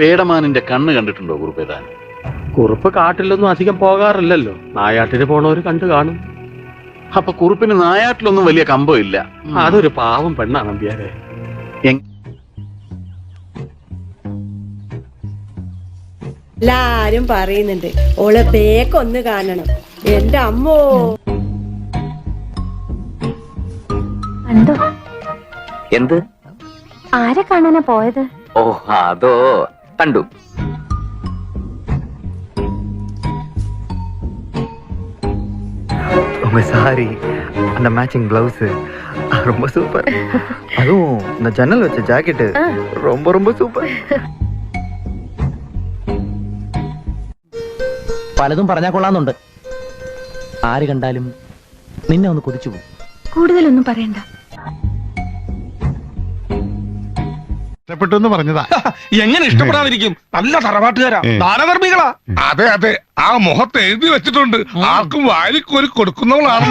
പേടമാനിന്റെ കണ്ണ് കണ്ടിട്ടുണ്ടോ കുറുപ്പേതാൻ? കുറുപ്പ് കാട്ടിലൊന്നും അധികം പോകാറില്ലല്ലോ. നായാട്ടിന് പോണവര് കണ്ടു കാണും. അപ്പൊ കുറുപ്പിന് നായാട്ടിലൊന്നും വലിയ കമ്പം ഇല്ല. അതൊരു പാവം പെണ്ണാണ് നമ്പ്യാരെ. എല്ലാരും പറയുന്നുണ്ട് ഓളെ ബേക്കൊന്ന് കാണണം. എന്റെ അമ്മോ. എന്തോ? എന്ത്? ആരെ കാണാനാ പോയത്? ഓ അതോ. കണ്ടു உங்க சாரி அந்த மேட்சிங் பிளவுஸ் ரொம்ப சூப்பர் அதுவும் இந்த ஜன்னல் வச்ச ஜாக்கெட்டு ரொம்ப ரொம்ப சூப்பர் പലതും പറഞ്ഞാൽ കൊള്ളാന്നുണ്ട് ആര് കണ്ടാലും നിന്നെ ഒന്ന് കൊതിച്ചു പോകും കൂടുതലൊന്നും പറയണ്ട ഇഷ്ടപ്പെട്ടു എന്ന് പറഞ്ഞതാ എങ്ങനെ ഇഷ്ടപ്പെടാതിരിക്കും? നല്ല തറവാട്ടുകാരാ. ദാനധർമ്മികളാ അതെ അതെ. ആ മുഖത്ത് എഴുതി വെച്ചിട്ടുണ്ട്. ആർക്കും വാരിക്കോരി കൊടുക്കുന്നവളാണ്.